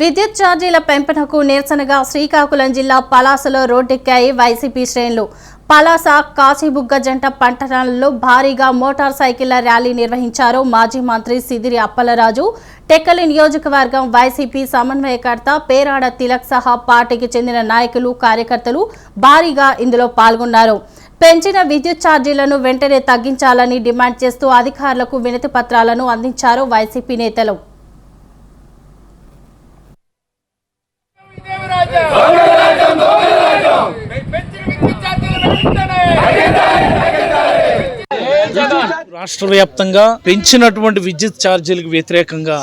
విద్యుత్ ఛార్జీల పెంపునకు నిరసనగా శ్రీకాకుళం జిల్లా పలాసలో రోడ్డెక్కాయి వైసీపీ శ్రేణులు. పలాస కాశీబుగ్గ జంట పట్టణాల్లో భారీగా మోటార్ సైకిళ్ళ ర్యాలీ నిర్వహించారు మాజీ మంత్రి సిదిరి అప్పలరాజు. టెక్కలి నియోజకవర్గం వైసీపీ సమన్వయకర్త పేరాడ తిలక్ సహా పార్టీకి చెందిన నాయకులు కార్యకర్తలు భారీగా ఇందులో పాల్గొన్నారు. పెంచిన విద్యుత్ ఛార్జీలను వెంటనే తగ్గించాలని డిమాండ్ చేస్తూ అధికారులకు వినతి పత్రాలను అందించారు వైసీపీ నేతలు. రాష్ట్ర వ్యాప్తంగా పెంచినటువంటి విద్యుత్ ఛార్జీలకు వ్యతిరేకంగా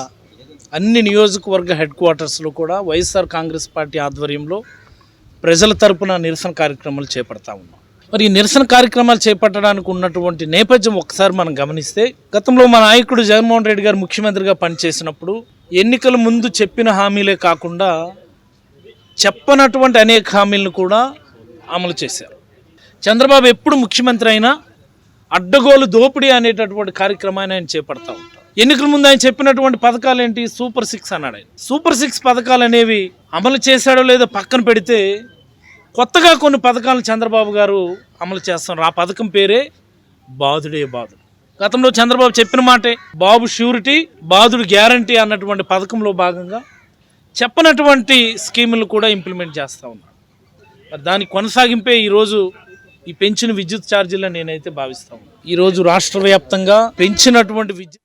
అన్ని నియోజకవర్గ హెడ్ క్వార్టర్స్లో కూడా వైఎస్ఆర్ కాంగ్రెస్ పార్టీ ఆధ్వర్యంలో ప్రజల తరపున నిరసన కార్యక్రమాలు చేపడతా ఉన్నాం. మరి ఈ నిరసన కార్యక్రమాలు చేపట్టడానికి ఉన్నటువంటి నేపథ్యం ఒకసారి మనం గమనిస్తే గతంలో మా నాయకుడు జగన్మోహన్ రెడ్డి గారు ముఖ్యమంత్రిగా పనిచేసినప్పుడు ఎన్నికల ముందు చెప్పిన హామీలే కాకుండా చెప్పనటువంటి అనేక హామీలను కూడా అమలు చేశారు. చంద్రబాబు ఎప్పుడు ముఖ్యమంత్రి అయినా అడ్డగోలు దోపిడీ అనేటటువంటి కార్యక్రమాన్ని ఆయన చేపడతా ఉంటారు ఎన్నికల ముందు ఆయన చెప్పినటువంటి పథకాలు ఏంటి సూపర్ సిక్స్ అన్నాడు ఆయన. సూపర్ సిక్స్ పథకాలు అనేవి అమలు చేశాడో లేదో పక్కన పెడితే కొత్తగా కొన్ని పథకాలను చంద్రబాబు గారు అమలు చేస్తున్నారు. ఆ పథకం పేరే బాధుడే బాధుడు. గతంలో చంద్రబాబు చెప్పిన మాటే బాబు ష్యూరిటీ బాధుడు గ్యారంటీ అన్నటువంటి పథకంలో భాగంగా చెప్పనటువంటి స్కీములు కూడా ఇంప్లిమెంట్ చేస్తూ ఉన్నారు దాని కొనసాగింపే ఈరోజు ఈ పెంచిన విద్యుత్ ఛార్జీలను నేనైతే భావిస్తాను ఈరోజు రాష్ట్ర వ్యాప్తంగా పెంచినటువంటి విద్యుత్